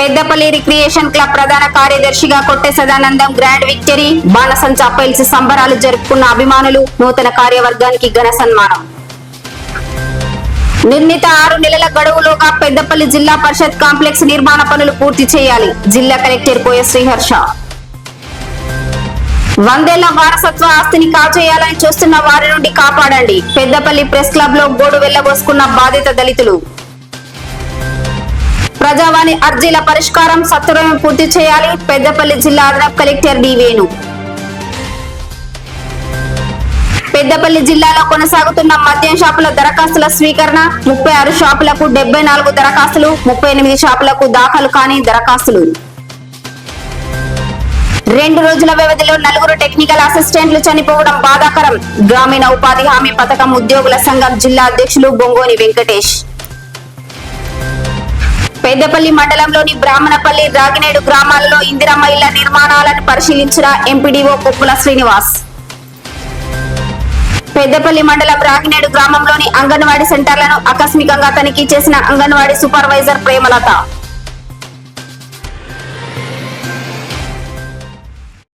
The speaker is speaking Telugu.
పెద్దపల్లి రిక్రియేషన్ క్లబ్ ప్రధాన కార్యదర్శిగా కొట్టె సదానందం గ్రాండ్ విక్టరీ బాణసంచా పైల్స్ సంబరాలు జరుపుకున్న అభిమానులు నూతన కార్యవర్గానికి ఘన సన్మానం. నిర్ణీత ఆరు నెలల గడువులోగా పెద్దపల్లి జిల్లా పరిషత్ కాంప్లెక్స్ నిర్మాణ పనులు పూర్తి చేయాలి. జిల్లా కలెక్టర్ పోయ శ్రీహర్ష. వందేళ్ళ వారసత్వ ఆస్తిని కాచేయాలని చూస్తున్న వారి నుండి కాపాడండి. పెద్దపల్లి ప్రెస్ క్లబ్లో గోడు వెళ్ళబోసుకున్న బాధిత దళితులు. ప్రజావాణి అర్జీల పరిష్కారం సత్వరమే పూర్తి చేయాలి. పెద్దపల్లి జిల్లా అదనపు కలెక్టర్ డివేణు పెద్దపల్లి జిల్లాలో కొనసాగుతున్న మద్యం షాపుల దరఖాస్తుల స్వీకరణ ముప్పై ఆరు షాపులకు డెబ్బై నాలుగు దరఖాస్తులు ముప్పై ఎనిమిది షాపులకు దాఖలు కాని దరఖాస్తులు. రెండు రోజుల వ్యవధిలో నలుగురు టెక్నికల్ అసిస్టెంట్లు చనిపోవడం బాధాకరం. గ్రామీణ ఉపాధి హామీ పథకం ఉద్యోగుల సంఘం జిల్లా అధ్యక్షులు బొంగోని వెంకటేష్. పెద్దపల్లి మండలంలోని బ్రాహ్మణపల్లి రాగినేడు గ్రామాలలో ఇందిరమ్మ ఇళ్ళ నిర్మాణాలను పరిశీలించిన ఎంపీడీఓ కొప్పుల శ్రీనివాస్. పెద్దపల్లి మండలం రాగినేడు గ్రామంలోని అంగన్వాడీ సెంటర్లను ఆకస్మికంగా తనిఖీ చేసిన అంగన్వాడీ సూపర్వైజర్ ప్రేమలత.